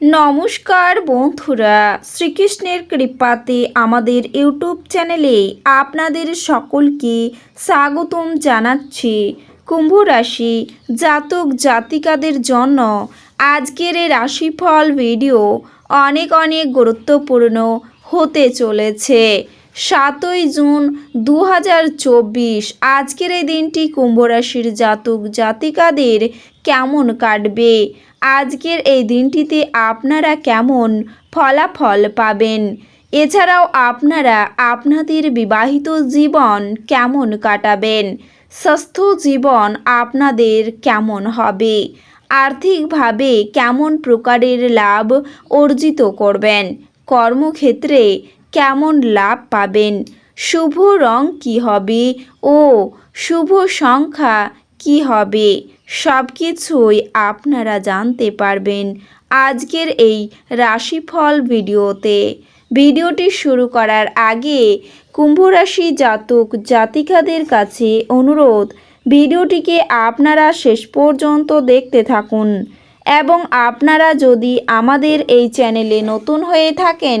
নমস্কার বন্ধুরা, শ্রীকৃষ্ণের কৃপাতে আমাদের ইউটিউব চ্যানেলে আপনাদের সকলকে স্বাগতম জানাচ্ছি। কুম্ভ রাশি জাতক জাতিকাদের জন্য আজকের এই রাশিফল ভিডিও অনেক অনেক গুরুত্বপূর্ণ হতে চলেছে। সাতই জুন দু হাজার চব্বিশ। আজকের এই দিনটি কুম্ভ রাশির জাতক জাতিকাদের কেমন কাটবে? আজকের এই দিনটিতে আপনারা কেমন ফলাফল পাবেন? এছাড়াও আপনারা আপনাদের বিবাহিত জীবন কেমন কাটাবেন? স্বাস্থ্য জীবন আপনাদের কেমন হবে? আর্থিকভাবে কেমন প্রকারের লাভ অর্জিত করবেন? কর্মক্ষেত্রে কেমন লাভ পাবেন? শুভ রং কি হবে? ও, শুভ সংখ্যা কি হবে? সব কিছুই আপনারা জানতে পারবেন আজকের এই রাশিফল ভিডিওতে। ভিডিওটি শুরু করার আগে কুম্ভ রাশি জাতক জাতিকাদের কাছে অনুরোধ, ভিডিওটিকে আপনারা শেষ পর্যন্ত দেখতে থাকুন এবং আপনারা যদি আমাদের এই চ্যানেলে নতুন হয়ে থাকেন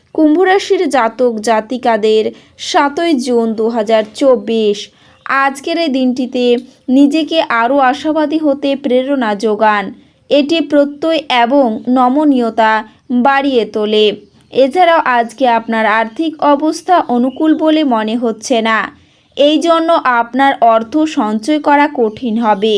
কুম্ভরাশির জাতক জাতিকাদের সাতই জুন দু হাজার চব্বিশ। আজকের এই দিনটিতে নিজেকে আরও আশাবাদী হতে প্রেরণা যোগান। এটি প্রত্যয় এবং নমনীয়তা বাড়িয়ে তোলে। এছাড়াও আজকে আপনার আর্থিক অবস্থা অনুকূল বলে মনে হচ্ছে না। এই জন্য আপনার অর্থ সঞ্চয় করা কঠিন হবে।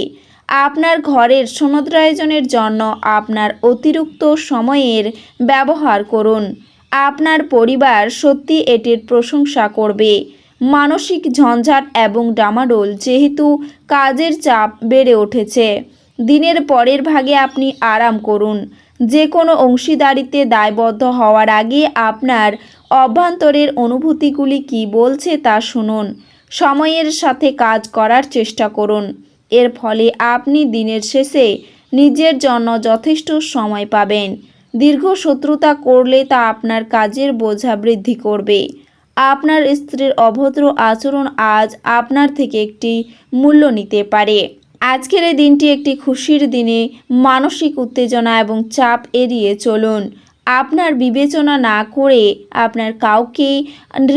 আপনার ঘরের সমুদ্রায়োজনের জন্য আপনার অতিরিক্ত সময়ের ব্যবহার করুন। আপনার পরিবার সত্যি এটির প্রশংসা করবে। মানসিক ঝঞ্ঝাট এবং ডামাডোল যেহেতু কাজের চাপ বেড়ে উঠেছে। দিনের পরের ভাগে আপনি আরাম করুন। যে কোনো অংশীদারিতে দায়বদ্ধ হওয়ার আগে আপনার অভ্যন্তরের অনুভূতিগুলি কি বলছে তা শুনুন। সময়ের সাথে কাজ করার চেষ্টা করুন। এর ফলে আপনি দিনের শেষে নিজের জন্য যথেষ্ট সময় পাবেন। দীর্ঘ শত্রুতা করলে তা আপনার কাজের বোঝা বৃদ্ধি করবে। আপনার স্ত্রীর অভদ্র আচরণ আজ আপনার থেকে একটি মূল্য নিতে পারে। আজকের এই দিনটি একটি খুশির দিনে মানসিক উত্তেজনা এবং চাপ এড়িয়ে চলুন। আপনার বিবেচনা না করে আপনার কাউকে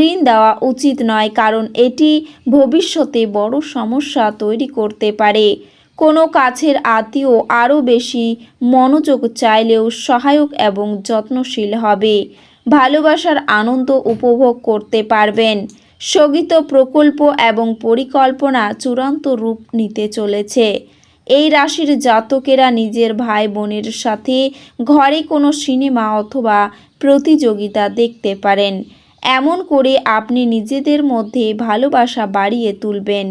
ঋণ দেওয়া উচিত নয়, কারণ এটি ভবিষ্যতে বড় সমস্যা তৈরি করতে পারে। কোনো কাছের আত্মীয় আরও বেশি মনোযোগ চাইলেও সহায়ক এবং যত্নশীল হবে। ভালোবাসার আনন্দ উপভোগ করতে পারবেন। স্থগিত প্রকল্প এবং পরিকল্পনা চূড়ান্ত রূপ নিতে চলেছে। এই রাশির জাতকেরা নিজের ভাই বোনের সাথে ঘরে কোনো সিনেমা অথবা প্রতিযোগিতা দেখতে পারেন। এমন করে আপনি নিজেদের মধ্যে ভালোবাসা বাড়িয়ে তুলবেন।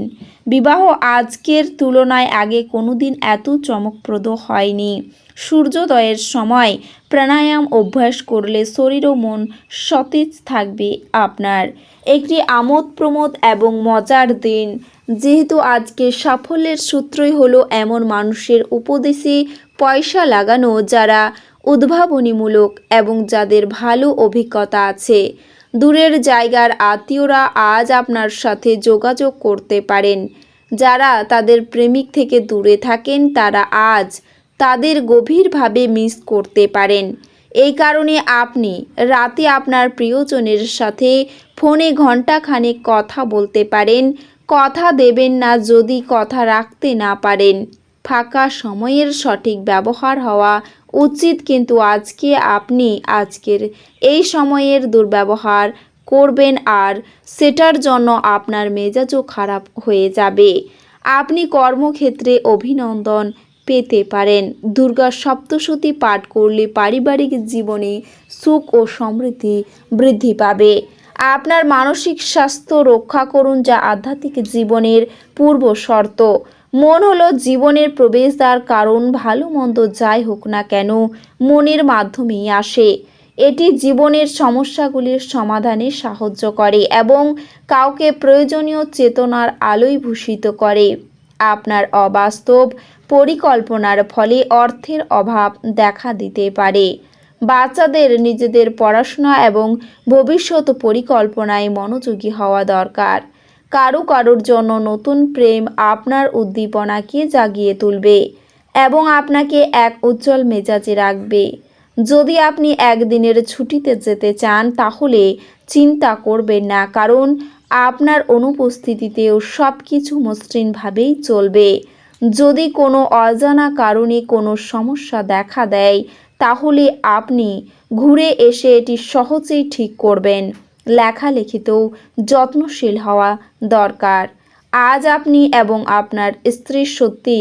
বিবাহ আজকের তুলনায় আগে কোনোদিন এত চমকপ্রদ হয়নি। সূর্যোদয়ের সময় প্রাণায়াম অভ্যাস করলে শরীর ও মন সতেজ থাকবে আপনার। একটি আমোদ প্রমোদ এবং মজার দিন। যেহেতু আজকে সাফল্যের সূত্রই হলো এমন মানুষের উপদেশে পয়সা লাগানো যারা উদ্ভাবনীমূলক এবং যাদের ভালো অভিজ্ঞতা আছে। দূরের জায়গার আত্মীয়রা আজ আপনার সাথে যোগাযোগ করতে পারেন। যারা তাদের প্রেমিক থেকে দূরে থাকেন, তারা আজ তাদের গভীরভাবে মিস করতে পারেন। এই কারণে আপনি রাতে আপনার প্রিয়জনের সাথে ফোনে ঘন্টাখানেক কথা বলতে পারেন। কথা দেবেন না যদি কথা রাখতে না পারেন। ফাঁকা সময়ের সঠিক ব্যবহার হওয়া উচিত কিন্তু আজকে আপনি আজকের এই সময়ের দুর্ব্যবহার করবেন আর সেটার জন্য আপনার মেজাজও খারাপ হয়ে যাবে। আপনি কর্মক্ষেত্রে অভিনন্দন পেতে পারেন। দুর্গা সপ্তশতী পাঠ করলে পারিবারিক জীবনে সুখ ও সমৃদ্ধি বৃদ্ধি পাবে। আপনার মানসিক স্বাস্থ্য রক্ষা করুন যা আধ্যাত্মিক জীবনের পূর্ব শর্ত। মন হলো জীবনের প্রবেশদ্বার, কারণ ভালো মন্দ যাই হোক না কেন, মনের মাধ্যমেই আসে। এটি জীবনের সমস্যাগুলির সমাধানে সাহায্য করে এবং কাউকে প্রয়োজনীয় চেতনার আলোয় ভূষিত করে। আপনার অবাস্তব পরিকল্পনার ফলে অর্থের অভাব দেখা দিতে পারে। বাচ্চাদের নিজেদের পড়াশোনা এবং ভবিষ্যৎ পরিকল্পনায় মনোযোগী হওয়া দরকার। কারও কারোর জন্য নতুন প্রেম আপনার উদ্দীপনাকে জাগিয়ে তুলবে এবং আপনাকে এক উজ্জ্বল মেজাজে রাখবে। যদি আপনি একদিনের ছুটিতে যেতে চান, তাহলে চিন্তা করবেন না, কারণ আপনার অনুপস্থিতিতেও সব কিছু মসৃণভাবেই চলবে। যদি কোনো অজানা কারণে কোনো সমস্যা দেখা দেয়, তাহলে আপনি ঘুরে এসে এটি সহজেই ঠিক করবেন। লেখালেখিতেও যত্নশীল হওয়া দরকার। আজ আপনি এবং আপনার স্ত্রী সত্যি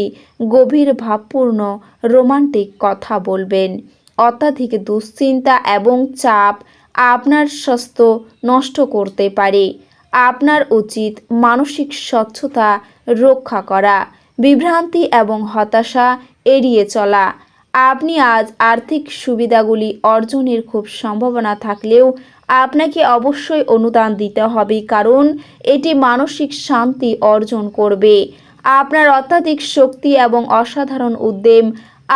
গভীর ভাবপূর্ণ রোমান্টিক কথা বলবেন। অত্যাধিক দুশ্চিন্তা এবং চাপ আপনার স্বাস্থ্য নষ্ট করতে পারে। আপনার উচিত মানসিক স্বচ্ছতা রক্ষা করা, বিভ্রান্তি এবং হতাশা এড়িয়ে চলা। আপনি আজ আর্থিক সুবিধাগুলি অর্জনের খুব সম্ভাবনা থাকলেও আপনাকে অবশ্যই অনুদান দিতে হবে, কারণ এটি মানসিক শান্তি অর্জন করবে। আপনার অত্যাধিক শক্তি এবং অসাধারণ উদ্যম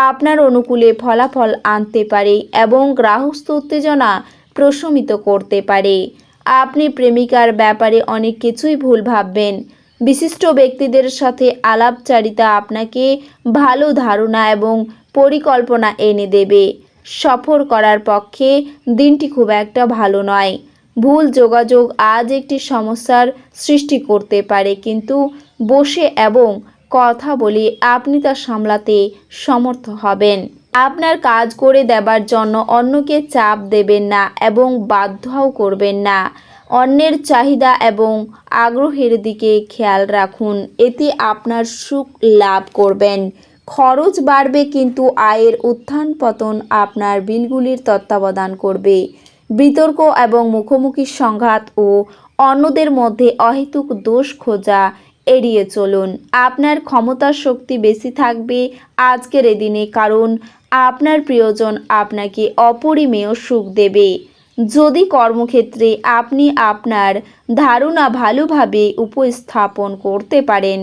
আপনার অনুকূলে ফলাফল আনতে পারে এবং গ্রাহস্থ উত্তেজনা প্রশমিত করতে পারে। আপনি প্রেমিকার ব্যাপারে অনেক কিছুই ভুল ভাববেন। বিশিষ্ট ব্যক্তিদের সাথে আলাপচারিতা আপনাকে ভালো ধারণা এবং পরিকল্পনা এনে দেবে। সফর করার পক্ষে দিনটি খুব একটা ভালো নয়। ভুল যোগাযোগ আজ একটি সমস্যার সৃষ্টি করতে পারে, কিন্তু বসে এবং কথা বলে আপনি তা সামলাতে সমর্থ হবেন। আপনার কাজ করে দেবার জন্য অন্যকে চাপ দেবেন না এবং বাধ্যও করবেন না। অন্যের চাহিদা এবং আগ্রহের দিকে খেয়াল রাখুন, এতে আপনার সুখ লাভ করবেন। খরচ বাড়বে কিন্তু আয়ের উত্থান পতন আপনার বিলগুলির তত্ত্বাবধান করবে। বিতর্ক এবং মুখোমুখি সংঘাত ও অন্যদের মধ্যে অহেতুক দোষ খোঁজা এড়িয়ে চলুন। আপনার ক্ষমতার শক্তি বেশি থাকবে আজকের দিনে কারণ আপনার প্রিয়জন আপনাকে অপরিমেয় সুখ দেবে। যদি কর্মক্ষেত্রে আপনি আপনার ধারণা ভালোভাবে উপস্থাপন করতে পারেন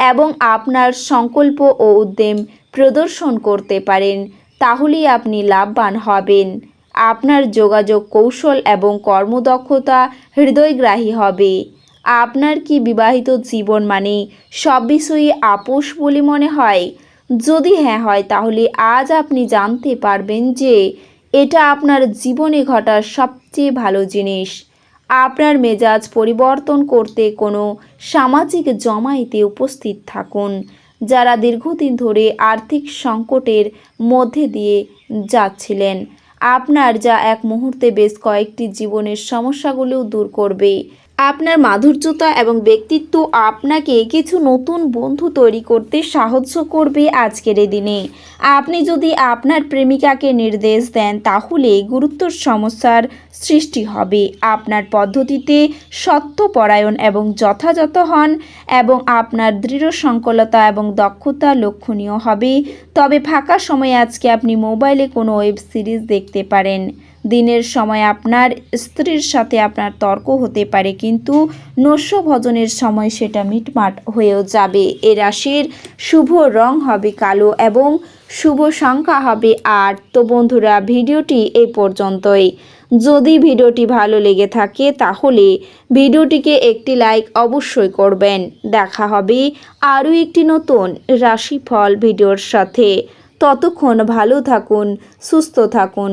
এবং আপনার সংকল্প ও উদ্যম প্রদর্শন করতে পারেন, তাহলেই আপনি লাভবান হবেন। আপনার যোগাযোগ কৌশল এবং কর্মদক্ষতা হৃদয়গ্রাহী হবে। আপনার কি বিবাহিত জীবন মানে সব বিষয়ে আপোষ বলে মনে হয়? যদি হ্যাঁ হয়, তাহলে আজ আপনি জানতে পারবেন যে এটা আপনার জীবনে ঘটার সবচেয়ে ভালো জিনিস। আপনার মেজাজ পরিবর্তন করতে কোনো সামাজিক জমায়েতে উপস্থিত থাকুন। যারা দীর্ঘদিন ধরে আর্থিক সংকটের মধ্যে দিয়ে যাচ্ছিলেন, আপনার যা এক মুহূর্তে বেশ কয়েকটি জীবনের সমস্যাগুলোও দূর করবে। আপনার মাধুর্যতা এবং ব্যক্তিত্ব আপনাকে কিছু নতুন বন্ধু তৈরি করতে সাহায্য করবে আজকের দিনে। আপনি যদি আপনার প্রেমিকাকে নির্দেশ দেন, তাহলে গুরুত্বর সমস্যার সৃষ্টি হবে। আপনার পদ্ধতিতে সত্যপরায়ণ এবং যথাযথ হন এবং আপনার দৃঢ় সংকলতা এবং দক্ষতা লক্ষণীয় হবে। তবে ফাঁকা সময়ে আজকে আপনি মোবাইলে কোনো ওয়েব সিরিজ দেখতে পারেন। দিনের সময় আপনার স্ত্রীর সাথে আপনার তর্ক হতে পারে, কিন্তু নস্য ভজনের সময় সেটা মিটমাট হয়েও যাবে। এ রাশির শুভ রং হবে কালো এবং শুভ সংখ্যা হবে আট। তো বন্ধুরা, ভিডিওটি এই পর্যন্তই। যদি ভিডিওটি ভালো লেগে থাকে, তাহলে ভিডিওটিকে একটি লাইক অবশ্যই করবেন। দেখা হবে আরও একটি নতুন রাশিফল ভিডিওর সাথে। ততক্ষণ ভালো থাকুন, সুস্থ থাকুন।